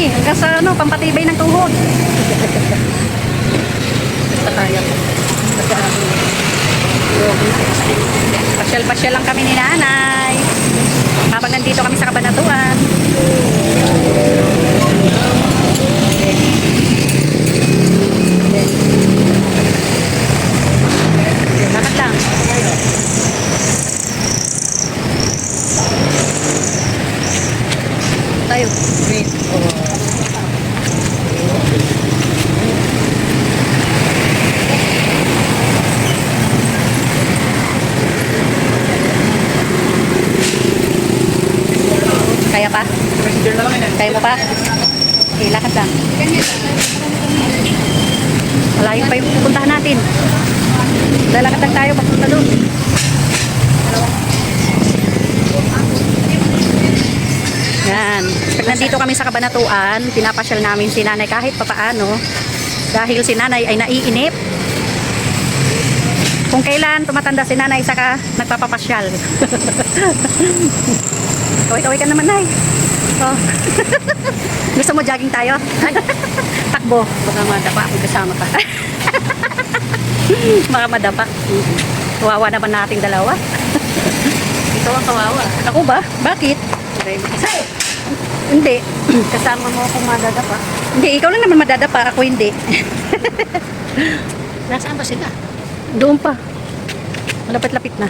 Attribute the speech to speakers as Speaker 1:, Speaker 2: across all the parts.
Speaker 1: Sige, hanggang sa ano, pampatibay ng tuhod. Ko. Pasyal-pasyal lang kami ni nanay. Habang nandito kami sa kabanatuan. Lakad lang. Tayo. Wait. Kaya pa? Kaya mo pa? Okay, lakad lang. Malayo pa yung pupuntahan natin. Lalakad lang tayo papunta doon. Yan. Pag nandito kami sa Kabanatuan, pinapasyal namin si nanay kahit papaano. Dahil si nanay ay naiinip. Kung kailan tumatanda si nanay, saka nagpapapasyal. Kaway-kaway ka naman, nay. Oh. Gusto mo jogging tayo? Ay, takbo.
Speaker 2: Baka madapa ako kasama ka.
Speaker 1: Baka madapa. Kawawa naman nating dalawa.
Speaker 2: Ikaw ang kawawa.
Speaker 1: Ako ba? Bakit?
Speaker 2: Kasi
Speaker 1: Hindi.
Speaker 2: kasama mo akong madadapa.
Speaker 1: Hindi, ikaw lang naman madadapa. Ako hindi.
Speaker 2: Nasaan ba sila?
Speaker 1: Doon pa. Malapit-lapit na.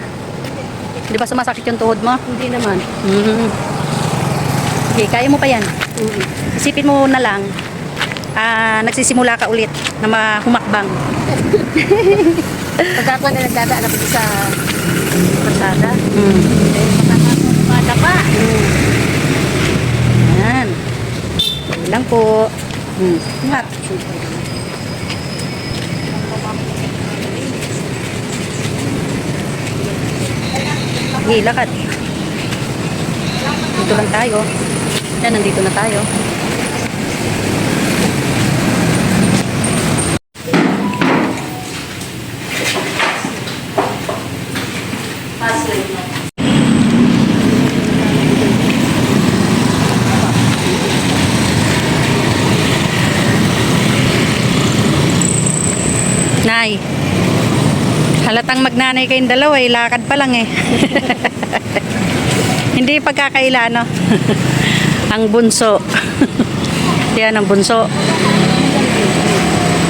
Speaker 1: Di ba sumasakit yung tuhod mo?
Speaker 2: Hindi naman.
Speaker 1: Mm. Okay, kaya mo pa yan. Isipin mo na lang, ah, nagsisimula ka ulit na mahumakbang.
Speaker 2: Pag ako na nagdadaan ako sa pasada,
Speaker 1: Mm.
Speaker 2: eh, baka ako madapa.
Speaker 1: Yan. Yan lang po. Mm. Ingat. Okay, lakad. Dito lang tayo. Yan, nandito na tayo. Nay, halatang magnanay kayong dalawa eh, lakad pa lang eh. Hindi pagkakaila, no? ang bunso. Yan ang bunso.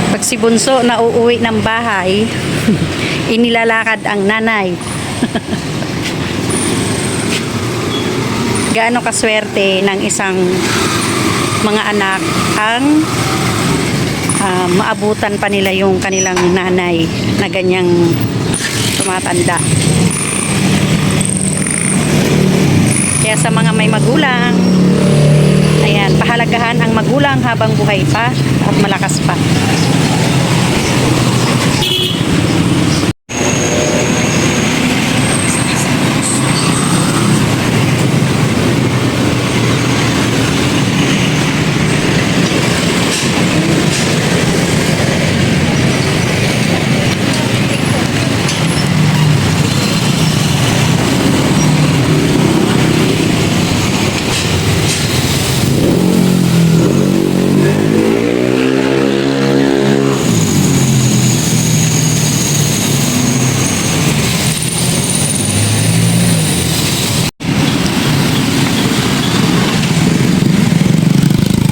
Speaker 1: Pag si bunso na uuwi ng bahay, inilalakad ang nanay. Gaano kaswerte ng isang mga anak ang ah, maabutan pa nila yung kanilang nanay na ganyang tumatanda. Kaya sa mga may magulang, ayan, pahalagahan ang magulang habang buhay pa at malakas pa.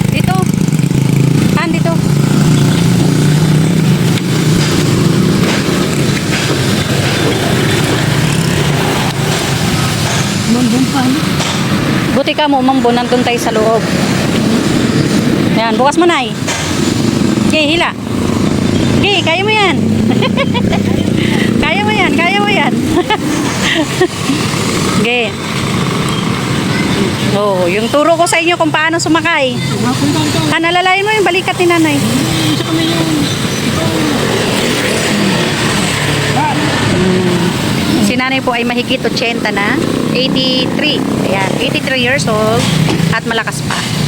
Speaker 1: Dito. Saan dito?
Speaker 2: Mambong pa.
Speaker 1: Buti ka mo, mambo, nandun tayo sa loob. Ayan, bukas mo na eh. Okay, hila. Okay, kaya mo yan. kaya mo yan, kaya mo yan. okay. Oh, yung turo ko sa inyo kung paano sumakay. Ha, nalalayan mo yung balikat ni nanay. Si nanay po ay mahigit 80 na. 83. Ayan, 83 years old at malakas pa.